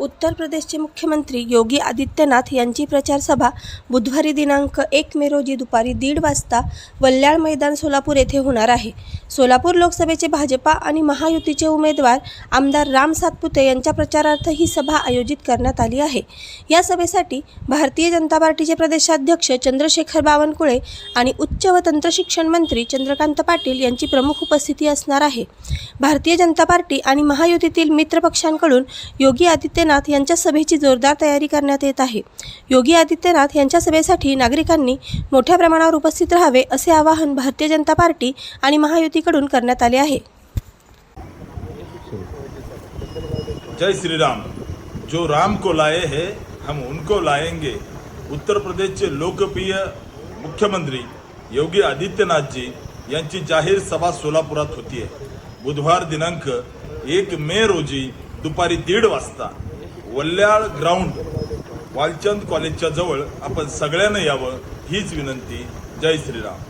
उत्तर प्रदेशचे मुख्यमंत्री योगी आदित्यनाथ यांची प्रचार सभा बुधवारी दिनांक एक मे रोजी दुपारी दीड वाजता वल्याळ मैदान सोलापूर येथे होणार आहे. सोलापूर लोकसभेचे भाजपा आणि महायुतीचे उमेदवार आमदार राम सातपुते यांच्या प्रचारार्थ ही सभा आयोजित करण्यात आली आहे. या सभेसाठी भारतीय जनता पार्टीचे प्रदेशाध्यक्ष चंद्रशेखर बावनकुळे आणि उच्च व तंत्रशिक्षण मंत्री चंद्रकांत पाटील यांची प्रमुख उपस्थिती असणार आहे. भारतीय जनता पार्टी आणि महायुतीतील मित्रपक्षांकडून योगी आदित्यनाथ यांच्या सभेची जोरदार तयारी करण्यात येत आहे. योगी आदित्यनाथ यांच्या सभेसाठी नागरिकांनी मोठ्या प्रमाणावर उपस्थित राहावे असे आवाहन भारतीय जनता पार्टी आणि महायुतीकडून करण्यात आले आहे. जय श्रीराम. जो राम को लाए है हम उनको लाएंगे. उत्तर प्रदेशचे लोकप्रिय मुख्यमंत्री योगी आदित्यनाथ जी यांची जाहीर सभा सोलापुरात होती आहे. बुधवार दिनांक एक मे रोजी दुपारी दीड वाजता. वल्याळ ग्राउंड वालचंद कॉलेजच्या जवळ आपण सगळ्यांना यावं हीच विनंती. जय श्रीराम.